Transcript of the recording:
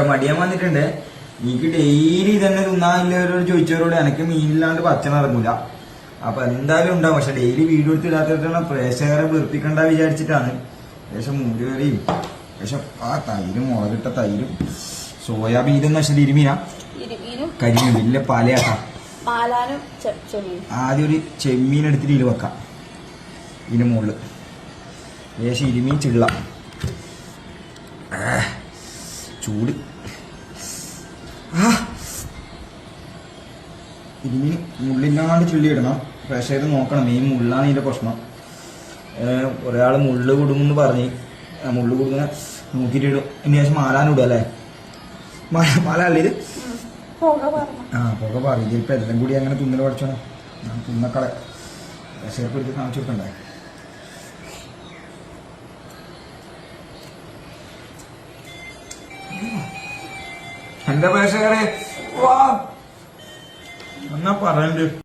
മടിയാൻ വന്നിട്ടുണ്ട്. എനിക്ക് ഡെയിലി തന്നെ തിന്നാനില്ലവരോട് ചോദിച്ചവരോട് എനിക്ക് മീനില്ലാണ്ട് ഭക്ഷണം ഇറങ്ങൂല. അപ്പൊ എന്തായാലും ഉണ്ടാവും. പക്ഷെ ഡെയിലി വീഡിയോ എടുത്ത് ഇടാത്തതാണ് പ്രേക്ഷകരെ വെറുപ്പിക്കണ്ട വിചാരിച്ചിട്ടാണ്. ശേഷം മുരുകറിയും പക്ഷെ ആ തൈരും മുളകിട്ട തൈരും സോയാബീൻ ഇതെന്ന് വെച്ചാൽ ഇരുമീന. കരിമീൻ വലിയ ചെ- ആദ്യം ഒരു ചെമ്മീൻ എടുത്തിട്ട് ഇതിൽ വെക്കാം. ഇതിന് മുകളിൽ ഏകദേശം ഇരുമീൻ ചിള്ള. ചൂട്. ഇരുമീൻ മുള്ളില്ലാണ്ട് ചുള്ളിയിടണം. പക്ഷേ ഇത് നോക്കണം. ഈ മുള്ളാണ് ഇതിന്റെ പ്രശ്നം. ഒരാൾ മുള്ള് കൊടുമെന്ന് പറഞ്ഞ് മുള്ള് കൊടുക്കുന്ന നോക്കിയിട്ട് ഇടും ഇനി ശേഷം മാലാനിടും അല്ലേ? മാല മാല അല്ലേ ഇത്? ആ പുക പറയും ഇതിപ്പോ എല്ലാം കൂടി അങ്ങനെ തുന്നൽ പഠിച്ചോ ഞാൻ തുന്നക്കളെ. ഷേപ്പ് എടുത്ത് കാണിച്ചു കൊടുക്കണ്ടേ? എന്റെ പ്രേക്ഷകരെ വാ. എന്നാ പറയണ്ട്?